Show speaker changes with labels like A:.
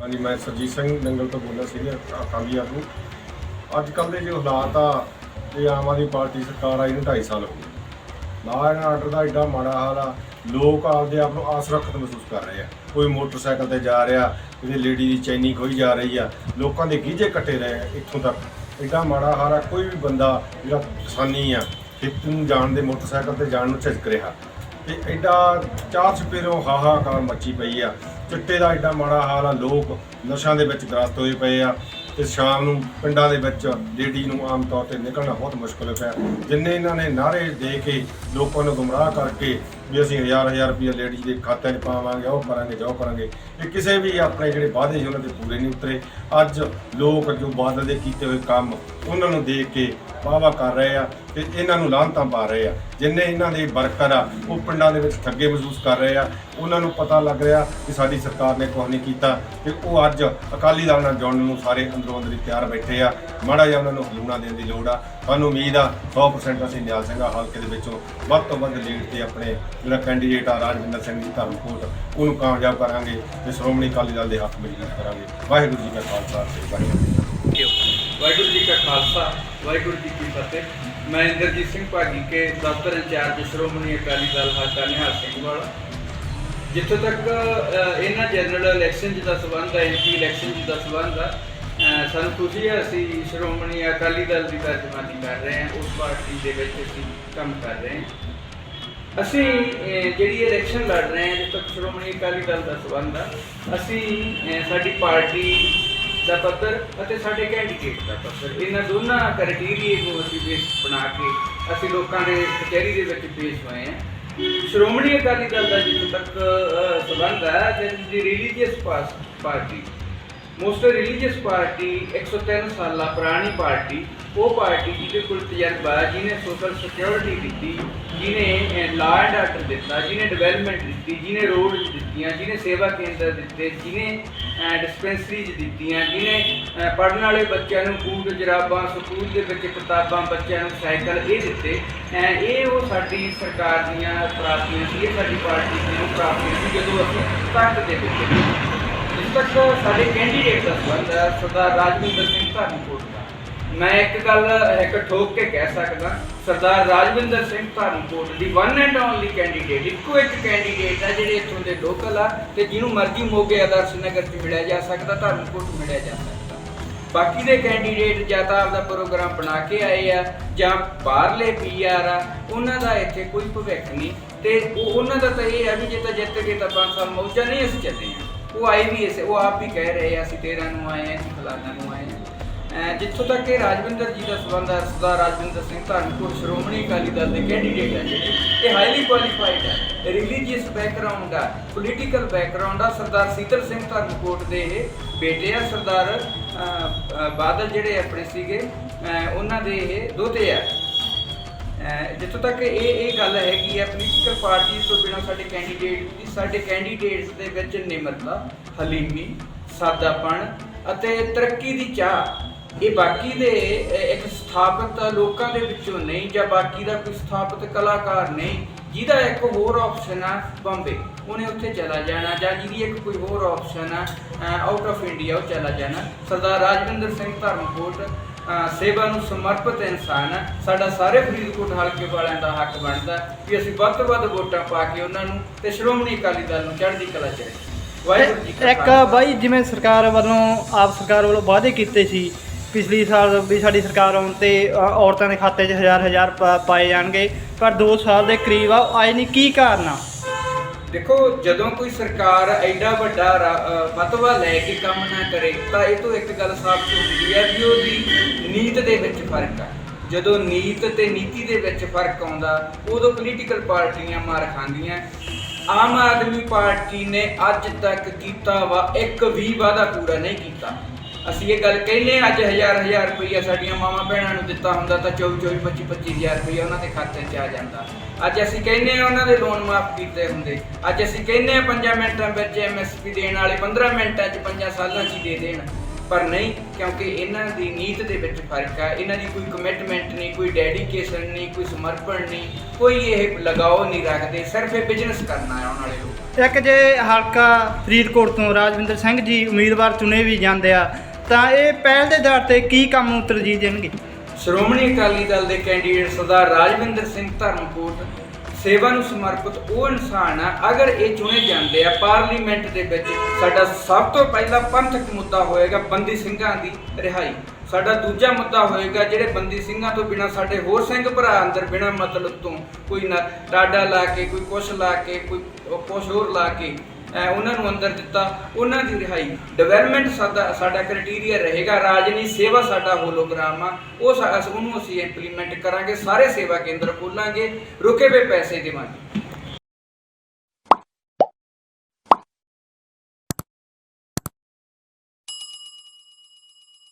A: ਹਾਂਜੀ, ਮੈਂ ਸਰਜੀਤ ਸਿੰਘ ਨੰਗਲ ਤੋਂ ਬੋਲਦਾ ਸੀਗਾ ਅਕਾਲੀ ਆਗੂ ਅੱਜ ਕੱਲ੍ਹ ਦੇ ਜੋ ਹਾਲਾਤ ਆ, ਇਹ ਆਮ ਆਦਮੀ ਪਾਰਟੀ ਸਰਕਾਰ ਆਈ ਨੂੰ 2.5 ਸਾਲ ਹੋ ਗਏ। ਲਾਅ ਐਂਡ ਆਰਡਰ ਦਾ ਐਡਾ ਮਾੜਾ ਹਾਲ ਆ, ਲੋਕ ਆਪਦੇ ਆਪ ਨੂੰ ਅਸੁਰੱਖਿਅਤ ਮਹਿਸੂਸ ਕਰ ਰਹੇ ਆ। ਕੋਈ ਮੋਟਰਸਾਈਕਲ ਤੇ ਜਾ ਰਿਹਾ ਕਿਤੇ ਲੇਡੀ ਦੀ ਚੈਨੀ ਖੋਈ ਜਾ ਰਹੀ ਆ, ਲੋਕਾਂ ਦੇ ਗੀਜੇ ਕੱਟੇ ਰਹੇ ਆ ਇੱਥੋਂ ਤੱਕ। ਐਡਾ ਮਾੜਾ ਹਾਲ ਆ, ਕੋਈ ਵੀ ਬੰਦਾ ਜਿਹੜਾ ਕਿਸਾਨੀ ਆ, ਖੇਤ ਨੂੰ ਜਾਣ ਦੇ, ਮੋਟਰਸਾਈਕਲ ਤੇ ਜਾਣ ਨੂੰ ਝਿਜਕ ਰਿਹਾ। ਤੇ ਐਡਾ ਚਾਰ ਚਪੇਰੋਂ ਹਾਹਾਕਾਰ ਮੱਚੀ ਪਈ ਆ। ਚਿੱਟੇ ਦਾ ਐਡਾ ਮਾੜਾ ਹਾਲ ਆ ਲੋਕ ਨਸ਼ਿਆਂ ਦੇ ਵਿੱਚ ਗ੍ਰਸਤ ਹੋਏ ਪਏ ਆ ਤੇ ਸ਼ਾਮ ਨੂੰ ਪਿੰਡਾਂ ਦੇ ਵਿੱਚ ਲੇਡੀ ਨੂੰ ਆਮ ਤੌਰ ਤੇ ਨਿਕਲਣਾ ਬਹੁਤ ਮੁਸ਼ਕਲ ਪਿਆ। ਜਿੰਨੇ ਇਹਨਾਂ ਨੇ ਨਾਰੇ ਦੇ ਕੇ ਲੋਕਾਂ ਨੂੰ ਗੁੰਮਰਾਹ ਕਰਕੇ ਵੀ ਅਸੀਂ ਹਜ਼ਾਰ ਹਜ਼ਾਰ ਰੁਪਏ ਲੇਡੀ ਦੇ ਖਾਤਿਆਂ 'ਚ ਪਾਵਾਂਗੇ ਉਹ ਕਰਾਂਗੇ ਜੋ ਕਰਾਂਗੇ, ਇਹ ਕਿਸੇ ਵੀ ਆਪਣੇ ਜਿਹੜੇ ਵਾਅਦੇ ਸੀ ਉਹਨਾਂ ਤੇ ਪੂਰੇ ਨਹੀਂ ਉਤਰੇ। ਅੱਜ ਲੋਕ ਜੋ ਬਾਦਲ ਦੇ ਕੀਤੇ ਹੋਏ ਕੰਮ ਉਹਨਾਂ ਨੂੰ ਦੇਖ ਕੇ ਵਾਹਵਾ ਕਰ ਰਹੇ ਆ ਤੇ ਇਹਨਾਂ ਨੂੰ ਲਾਹਨਤਾਂ ਪਾ ਰਹੇ ਆ। ਜਿੰਨੇ ਇਹਨਾਂ ਦੇ ਵਰਕਰ ਆ, ਉਹ ਪਿੰਡਾਂ ਦੇ ਵਿੱਚ ਠੱਗੇ ਮਹਿਸੂਸ ਕਰ ਰਹੇ ਆ। ਉਹਨਾਂ ਨੂੰ ਪਤਾ ਲੱਗ ਰਿਹਾ ਕਿ ਸਾਡੀ ਸਰਕਾਰ ਨੇ ਕੁਝ ਨਹੀਂ ਕੀਤਾ ਤੇ ਉਹ ਅੱਜ ਅਕਾਲੀ ਦਲ ਨਾਲ ਜੁੜਨ ਨੂੰ ਸਾਰੇ ਅੰਦਰੋਂ ਅੰਦਰੀ ਤਿਆਰ ਬੈਠੇ ਆ। ਮਾੜਾ ਜਿਹਾ ਉਹਨਾਂ ਨੂੰ ਹਲੂਣਾ ਦੇਣ ਦੀ ਲੋੜ ਆ। ਸਾਨੂੰ ਉਮੀਦ ਆ 100% ਅਸੀਂ ਨਿਆਲ ਸਿੰਘਾ ਹਲਕੇ ਦੇ ਵਿੱਚੋਂ ਵੱਧ ਤੋਂ ਵੱਧ ਲੀਡ ਤੇ ਆਪਣੇ ਜਿਹੜਾ ਕੈਂਡੀਡੇਟ ਆ ਰਾਜਵਿੰਦਰ ਸਿੰਘ ਜੀ ਧਰਮਕੋਟ ਉਹਨੂੰ ਕਾਮਯਾਬ ਕਰਾਂਗੇ ਤੇ ਸ਼੍ਰੋਮਣੀ ਅਕਾਲੀ ਦਲ ਦੇ ਹੱਕ ਮਜ਼ਬੂਤ ਕਰਾਂਗੇ। ਵਾਹਿਗੁਰੂ ਜੀ ਕਾ ਖਾਲਸਾ ਤੇ ਵਾਹਿਗੁਰੂ ਜੀ
B: ਵਾਹਿਗੁਰੂ ਜੀ ਕਾ ਖਾਲਸਾ, ਵਾਹਿਗੁਰੂ ਜੀ ਕੀ ਫਤਿਹ। ਮੈਂ ਇੰਦਰਜੀਤ ਸਿੰਘ ਭਾਗੀ ਕੇ ਦਫ਼ਤਰ ਇੰਚਾਰਜ ਸ਼੍ਰੋਮਣੀ ਅਕਾਲੀ ਦਲ ਹਲਕਾ ਨਿਹਾਲ ਸਿੰਘ ਵਾਲਾ। ਜਿੱਥੇ ਤੱਕ ਇਹਨਾਂ ਜਨਰਲ ਇਲੈਕਸ਼ਨ ਜੀ ਦਾ ਸਬੰਧ ਹੈ ਐਮਪੀ ਇਲੈਕਸ਼ਨ ਜੀ ਦਾ ਸਬੰਧ ਹੈ ਸਾਨੂੰ ਖੁਸ਼ੀ ਹੈ ਅਸੀਂ ਸ਼੍ਰੋਮਣੀ ਅਕਾਲੀ ਦਲ ਦੀ ਤਰਜਮਾਨੀ ਕਰ ਰਹੇ ਹਾਂ, ਉਸ ਪਾਰਟੀ ਦੇ ਵਿੱਚ ਅਸੀਂ ਕੰਮ ਕਰ ਰਹੇ ਹਾਂ। ਅਸੀਂ ਜਿਹੜੀ ਇਲੈਕਸ਼ਨ ਲੜ ਰਹੇ ਹਾਂ, ਜਿੱਥੇ ਤੱਕ ਸ਼੍ਰੋਮਣੀ ਅਕਾਲੀ ਦਲ ਦਾ ਸਬੰਧ ਆ, ਅਸੀਂ ਸਾਡੀ ਪਾਰਟੀ ਦਾ ਪੱਤਰ ਅਤੇ ਸਾਡੇ ਕੈਂਡੀਡੇਟ ਦਾ ਪੱਤਰ ਇਹਨਾਂ ਦੋਨਾਂ ਕ੍ਰਾਈਟੇਰੀਏ ਨੂੰ ਅਸੀਂ ਬੇਸ ਬਣਾ ਕੇ ਅਸੀਂ ਲੋਕਾਂ ਦੇ ਕਚਹਿਰੀ ਦੇ ਵਿੱਚ ਪੇਸ਼ ਹੋਏ ਹਾਂ। ਸ਼੍ਰੋਮਣੀ ਅਕਾਲੀ ਦਲ ਦਾ ਜਿੱਥੇ ਤੱਕ ਅਹ, ਸਬੰਧ ਹੈ ਜਿਹੜੀ religious party. Most religious party 103 ਸਾਲਾ ਪੁਰਾਣੀ ਪਾਰਟੀ, ਉਹ ਪਾਰਟੀ ਜਿਹਦੇ ਕੋਲ ਤਜਰਬਾ, ਜਿਹਨੇ ਸੋਸ਼ਲ ਸਿਕਿਉਰਿਟੀ ਦਿੱਤੀ, ਜਿਹਨੇ ਲਾ ਐਂਡ ਆਰਡਰ ਦਿੱਤਾ, ਜਿਹਨੇ ਡਿਵੈਲਪਮੈਂਟ ਦਿੱਤੀ, ਜਿਹਨੇ ਰੋਡ ਦਿੱਤੀਆਂ, ਜਿਹਨੇ ਸੇਵਾ ਕੇਂਦਰ ਦਿੱਤੇ, ਜਿਹਨੇ ਡਿਸਪੈਂਸਰੀਜ਼ ਦਿੱਤੀਆਂ, ਜਿਹਨੇ ਪੜਨ ਵਾਲੇ ਬੱਚਿਆਂ ਨੂੰ ਬੂਟ ਜਰਾਬਾਂ ਸਕੂਲ ਦੇ ਵਿੱਚ ਕਿਤਾਬਾਂ ਬੱਚਿਆਂ ਨੂੰ ਸਾਈਕਲ ਇਹ ਦਿੱਤੇ। ਇਹ ਉਹ ਸਾਡੀ ਸਰਕਾਰ ਦੀਆਂ ਪ੍ਰਾਪਤੀਆਂ ਸੀ, ਇਹ ਸਾਡੀ ਪਾਰਟੀ ਦੀਆਂ ਪ੍ਰਾਪਤੀਆਂ ਸੀ, ਜਦੋਂ ਅਸੀਂ ਤੱਕ ਦੇ ਵਿੱਚ ਤੱਕ ਸਾਡੇ ਕੈਂਡੀਡੇਟ ਦਾ ਸੰਬੰਧ ਹੈ, ਸਰਦਾਰ ਰਾਜਵਿੰਦਰ ਸਿੰਘ ਧਰਮਕੋਟ ਦਾ। ਮੈਂ ਇੱਕ ਗੱਲ ਇੱਕ ਠੋਕ ਕੇ ਕਹਿ ਸਕਦਾ, ਸਰਦਾਰ ਰਾਜਵਿੰਦਰ ਸਿੰਘ ਧਰਮਕੋਟ ਦੀ ਵਨ ਐਂਡ ਓਨਲੀ ਕੈਂਡੀਡੇਟ ਇੱਕੋ ਇੱਕ ਕੈਂਡੀਡੇਟ ਹੈ ਜਿਹੜੇ ਇੱਥੋਂ ਦੇ ਲੋਕਲ ਆ ਤੇ ਜਿਹਨੂੰ ਮਰਜ਼ੀ ਮੋਗੇ ਆਦਰਸ਼ ਨਗਰ 'ਚ ਮਿਲਿਆ ਜਾ ਸਕਦਾ ਧਰਮਕੋਟ ਮਿਲਿਆ ਜਾ ਸਕਦਾ। ਬਾਕੀ ਦੇ ਕੈਂਡੀਡੇਟ ਜਾਂ ਤਾਂ ਆਪਦਾ ਪ੍ਰੋਗਰਾਮ ਬਣਾ ਕੇ ਆਏ ਆ, ਜਾਂ ਬਾਹਰਲੇ ਪੀਆਰ ਆ, ਉਹਨਾਂ ਦਾ ਇੱਥੇ ਕੋਈ ਭਵਿੱਖ ਨਹੀਂ। ਤੇ ਉਹ ਉਹਨਾਂ ਦਾ ਤਾਂ ਇਹ ਹੈ ਵੀ ਜੇ ਤਾਂ ਜਿੱਤ ਗਏ ਤਾਂ 5 ਸਾਲ ਮੌਜਾਂ ਨਹੀਂ ਅਸੀਂ ਚੱਲੇ ਆ ਉਹ ਆਏ ਵੀ ਇਸੇ, ਉਹ ਆਪ ਵੀ ਕਹਿ ਰਹੇ ਆ, ਅਸੀਂ 13 ਨੂੰ ਆਏ ਆ, ਅਸੀਂ ਫਲਾਣਾ ਨੂੰ ਆਏ ਆ। ਜਿੱਥੋਂ ਤੱਕ ਇਹ ਰਾਜਵਿੰਦਰ ਜੀ ਦਾ ਸਬੰਧ ਹੈ ਸਰਦਾਰ ਰਾਜਵਿੰਦਰ ਸਿੰਘ ਧਰਮਕੋਟ ਸ਼੍ਰੋਮਣੀ ਅਕਾਲੀ ਦਲ ਦੇ ਕੈਂਡੀਡੇਟ ਹੈ ਜਿਹੜੇ, ਇਹ ਹਾਈਲੀ ਕੁਆਲੀਫਾਈਡ ਹੈ ਰਿਲੀਜੀਅਸ ਬੈਕਗ੍ਰਾਉਂਡ ਦਾ ਪੋਲੀਟੀਕਲ ਬੈਕਗ੍ਰਾਉਂਡ ਆ। ਸਰਦਾਰ ਸੀਤਲ ਸਿੰਘ ਧਰਮਕੋਟ ਦੇ ਇਹ ਬੇਟੇ ਆ, ਸਰਦਾਰ ਬਾਦਲ ਜਿਹੜੇ ਆਪਣੇ ਸੀਗੇ ਉਹਨਾਂ ਦੇ ਇਹ ਦੋਤੇ ਆ। ਜਿੱਥੋਂ ਤੱਕ ਇਹ ਇਹ ਗੱਲ ਹੈਗੀ ਹੈ ਪੋਲੀਟੀਕਲ ਪਾਰਟੀ ਤੋਂ ਬਿਨਾਂ ਸਾਡੇ ਕੈਂਡੀਡੇਟ ਦੀ, ਸਾਡੇ ਕੈਂਡੀਡੇਟਸ ਦੇ ਵਿੱਚ ਨਿਮਰਤਾ, ਹਲੀਮੀ, ਸਾਦਾਪਣ ਅਤੇ ਤਰੱਕੀ ਦੀ ਚਾਹ, ਇਹ ਬਾਕੀ ਦੇ ਇੱਕ ਸਥਾਪਿਤ ਲੋਕਾਂ ਦੇ ਵਿੱਚੋਂ ਨਹੀਂ ਜਾਂ ਬਾਕੀ ਦਾ ਕੋਈ ਸਥਾਪਿਤ ਕਲਾਕਾਰ ਨਹੀਂ, ਜਿਹਦਾ ਇੱਕ ਹੋਰ ਆਪਸ਼ਨ ਆ, ਬੰਬੇ। ਉਹਨੇ ਉੱਥੇ ਚਲਾ ਜਾਣਾ, ਜਾਂ ਜਿਹਦੀ ਇੱਕ ਕੋਈ ਹੋਰ ਆਪਸ਼ਨ ਆ ਆਊਟ ਆਫ ਇੰਡੀਆ ਉਹ ਚਲਾ ਜਾਣਾ। ਸਰਦਾਰ ਰਾਜਵਿੰਦਰ ਸਿੰਘ ਧਰਮਕੋਟ ਸੇਵਾ ਨੂੰ ਸਮਰਪਿਤ ਇਨਸਾਨ ਹੈ। ਸਾਡਾ ਸਾਰੇ ਫਰੀਦਕੋਟ ਹਲਕੇ ਵਾਲਿਆਂ ਦਾ ਹੱਕ ਬਣਦਾ ਵੀ ਅਸੀਂ ਵੱਧ ਤੋਂ ਵੱਧ ਵੋਟਾਂ ਪਾ ਕੇ ਉਹਨਾਂ ਨੂੰ ਤੇ ਸ਼੍ਰੋਮਣੀ ਅਕਾਲੀ ਦਲ ਨੂੰ ਚੜ੍ਹਦੀ ਕਲਾ ਚ ਵਾਹਿਗੁਰੂ ਜੀ ਕਾ
C: ਇੱਕ। ਬਾਈ ਜਿਵੇਂ ਸਰਕਾਰ ਵੱਲੋਂ ਆਪ ਸਰਕਾਰ ਵੱਲੋਂ ਵਾਅਦੇ ਕੀਤੇ ਸੀ ਪਿਛਲੀ ਸਾਲ ਵੀ ਸਾਡੀ ਸਰਕਾਰ ਆਉਣ ਤੇ ਔਰਤਾਂ ਦੇ ਖਾਤੇ 'ਚ ਹਜ਼ਾਰ ਹਜ਼ਾਰ ਪਾਏ ਜਾਣਗੇ ਪਰ 2 ਸਾਲ ਦੇ ਕਰੀਬ ਆ ਆਏ ਨਹੀਂ। ਕੀ ਕਾਰਨ ਆ?
B: ਦੇਖੋ, ਜਦੋਂ ਕੋਈ ਸਰਕਾਰ ਐਡਾ ਵੱਡਾ ਫਤਵਾ ਲੈ ਕੇ ਕੰਮ ਨਾ ਕਰੇ, ਤਾਂ ਇਹ ਤੋਂ ਇੱਕ ਗੱਲ ਸਾਫ਼ ਹੁੰਦੀ ਹੈ ਵੀ ਉਹਦੀ ਨੀਤ ਦੇ ਵਿੱਚ ਫ਼ਰਕ ਆ। ਜਦੋਂ ਨੀਤ ਤੇ ਨੀਤੀ ਦੇ ਵਿੱਚ ਫ਼ਰਕ ਆਉਂਦਾ, ਉਦੋਂ ਪੋਲੀਟੀਕਲ ਪਾਰਟੀਆਂ ਮਾਰ ਖਾਂਦੀਆਂ। ਆਮ ਆਦਮੀ ਪਾਰਟੀ ਨੇ ਅੱਜ ਤੱਕ ਕੀਤਾ ਵਾ ਇੱਕ ਵੀ ਵਾਅਦਾ ਪੂਰਾ ਨਹੀਂ ਕੀਤਾ। ਅਸੀਂ ਇਹ ਗੱਲ ਕਹਿੰਨੇ ਅੱਜ ਹਜ਼ਾਰ ਹਜ਼ਾਰ ਰੁਪਈਆ ਸਾਡੀਆਂ ਮਾਵਾਂ ਭੈਣਾਂ ਨੂੰ ਦਿੱਤਾ ਹੁੰਦਾ ਤਾਂ 24 24 25 25 ਹਜ਼ਾਰ ਰੁਪਈਆ ਉਹਨਾਂ ਦੇ ਖਾਤੇ 'ਚ ਆ ਜਾਂਦਾ। ਅੱਜ ਅਸੀਂ ਕਹਿੰਨੇ ਆ ਉਹਨਾਂ ਦੇ ਲੋਨ ਮਾਫ ਕੀਤੇ ਹੁੰਦੇ। ਅੱਜ ਅਸੀਂ ਕਹਿੰਨੇ ਆ 5 ਮਿੰਟਾਂ ਵਿੱਚ ਐਮਐਸਪੀ ਦੇਣ ਵਾਲੇ 15 ਮਿੰਟਾਂ 'ਚ 5 ਸਾਲਾਂ 'ਚ ਦੇ ਦੇਣ। ਪਰ ਨਹੀਂ, ਕਿਉਂਕਿ ਇਹਨਾਂ ਦੀ ਨੀਤ ਦੇ ਵਿੱਚ ਫ਼ਰਕ ਆ। ਇਹਨਾਂ ਦੀ ਕੋਈ ਕਮਿਟਮੈਂਟ ਨਹੀਂ, ਕੋਈ ਡੈਡੀਕੇਸ਼ਨ ਨਹੀਂ, ਕੋਈ ਸਮਰਪਣ ਨਹੀਂ, ਕੋਈ ਇਹ ਲਗਾਓ ਨਹੀਂ ਰੱਖਦੇ। ਸਿਰਫ ਇਹ ਬਿਜ਼ਨਸ ਕਰਨਾ ਹੈ ਉਹਨਾਂ ਵਾਲੇ ਲੋਕ।
C: ਇੱਕ ਜੇ ਹਲਕਾ ਫਰੀਦਕੋਟ ਤੋਂ ਰਾਜਵਿੰਦਰ ਸਿੰਘ ਜੀ ਉਮੀਦਵਾਰ ਚੁਣੇ ਵੀ ਜਾਂਦੇ ਆ ਤਾਂ ਇਹ ਪਹਿਲ ਦੇ ਆਧਾਰ ਤੇ ਕੀ ਕੰਮ ਨੂੰ ਤਰਜੀਹ ਦੇਣਗੇ?
B: ਸ਼੍ਰੋਮਣੀ ਅਕਾਲੀ ਦਲ ਦੇ ਕੈਂਡੀਡੇਟ ਸਰਦਾਰ ਰਾਜਵਿੰਦਰ ਸਿੰਘ ਧਰਮਕੋਟ ਸੇਵਾ ਨੂੰ ਸਮਰਪਿਤ ਉਹ ਇਨਸਾਨ ਆ, ਅਗਰ ਇਹ ਚੁਣੇ ਜਾਂਦੇ ਆ ਪਾਰਲੀਮੈਂਟ ਦੇ ਵਿੱਚ, ਸਾਡਾ ਸਭ ਤੋਂ ਪਹਿਲਾ ਪੰਥਕ ਮੁੱਦਾ ਹੋਏਗਾ ਬੰਦੀ ਸਿੰਘਾਂ ਦੀ ਰਿਹਾਈ। ਸਾਡਾ ਦੂਜਾ ਮੁੱਦਾ ਹੋਏਗਾ ਜਿਹੜੇ ਬੰਦੀ ਸਿੰਘਾਂ ਤੋਂ ਬਿਨਾ ਸਾਡੇ ਹੋਰ ਸਿੰਘ ਭਰਾ ਅੰਦਰ ਬਿਨਾ ਮਤਲਬ ਤੋਂ ਕੋਈ ਨਾ ਟਾਡਾ ਲਾ ਕੇ, ਕੋਈ ਕੁਛ ਲਾ ਕੇ, ਕੋਈ ਕੁਛ ਹੋਰ ਲਾ ਕੇ ਉਹਨਾਂ ਨੂੰ ਅੰਦਰ ਦਿੱਤਾ, ਉਹਨਾਂ ਦੀ ਰਿਹਾਈ। ਡਿਵੈਲਪਮੈਂਟ ਸਾਡਾ ਸਾਡਾ ਕ੍ਰਾਈਟੇਰੀਆ ਰਹੇਗਾ, ਰਾਜਨੀ ਸੇਵਾ ਸਾਡਾ ਹੋਲੋਗ੍ਰਾਮ ਆ। ਉਹ ਸਾ- ਉਹਨੂੰ ਅਸੀਂ ਇੰਪਲੀਮੈਂਟ ਕਰਾਂਗੇ, ਸਾਰੇ ਸੇਵਾ ਕੇਂਦਰ ਖੋਲਾਂਗੇ, ਰੁਕੇ ਹੋਏ ਪੈਸੇ ਦੇਵਾਂਗੇ।